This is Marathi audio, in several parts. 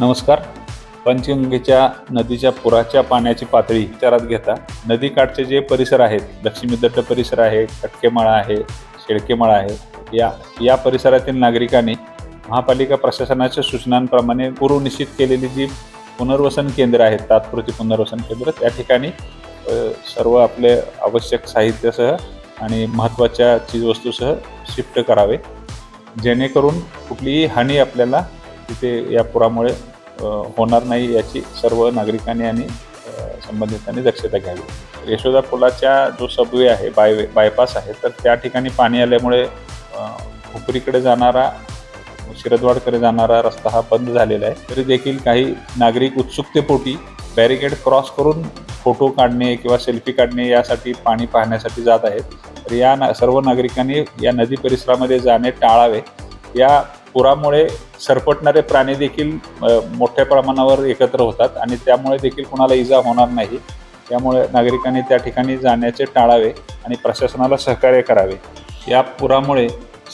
नमस्कार. पंचगंगेच्या नदीच्या पुराच्या पाण्याची पातळी विचारात घेता नदीकाठचे जे परिसर आहेत लक्ष्मीदत्त परिसर आहे कटकेमाळा आहे शेळकेमाळा आहे या या परिसरातील नागरिकांनी महापालिका प्रशासनाच्या सूचनांप्रमाणे पूर्वनिश्चित केलेली जी पुनर्वसन केंद्र आहेत तात्पुरती पुनर्वसन केंद्र त्या ठिकाणी सर्व आपले आवश्यक साहित्यासह आणि महत्त्वाच्या चीजवस्तूसह शिफ्ट करावे. जेणेकरून कुठलीही हानी आपल्याला तिथे या पुरामुळे होणार नाही याची सर्व नागरिकांनी आणि संबंधितांनी दक्षता घ्यावी. यशोदा पुलाच्या जो सबवे आहे बाय बायपास आहे तर त्या ठिकाणी पाणी आल्यामुळे खोपरीकडे जाणारा शिरदवाडकडे जाणारा रस्ता हा बंद झालेला आहे. तरी देखील काही नागरिक उत्सुकतेपोटी बॅरिकेड क्रॉस करून फोटो काढणे किंवा सेल्फी काढणे यासाठी पाणी पाहण्यासाठी जात आहेत. तर या ना सर्व नागरिकांनी या नदी परिसरामध्ये जाणे टाळावे. या पुरामुळे सरपटणारे प्राणी देखील मोठ्या प्रमाणावर एकत्र होतात आणि त्यामुळे देखील कुणाला इजा होणार नाही. त्यामुळे नागरिकांनी त्या ठिकाणी जाण्याचे टाळावे आणि प्रशासनाला सहकार्य करावे. या पुरामुळे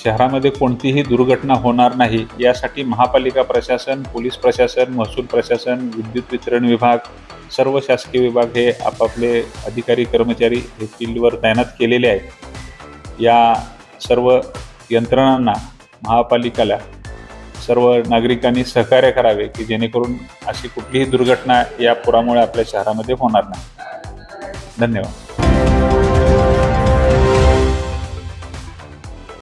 शहरामध्ये कोणतीही दुर्घटना होणार नाही. यासाठी महापालिका प्रशासन पोलीस प्रशासन महसूल प्रशासन विद्युत वितरण विभाग सर्व शासकीय विभाग हे आपापले अधिकारी कर्मचारी हे फील्डवर तैनात केलेले आहेत. या सर्व यंत्रणांना महापालिकेला सर्व नागरिकांनी सहकार्य करावे की जेणेकरून अशी कुठलीही दुर्घटना या पुरामुळे आपल्या शहरामध्ये होणार नाही. धन्यवाद.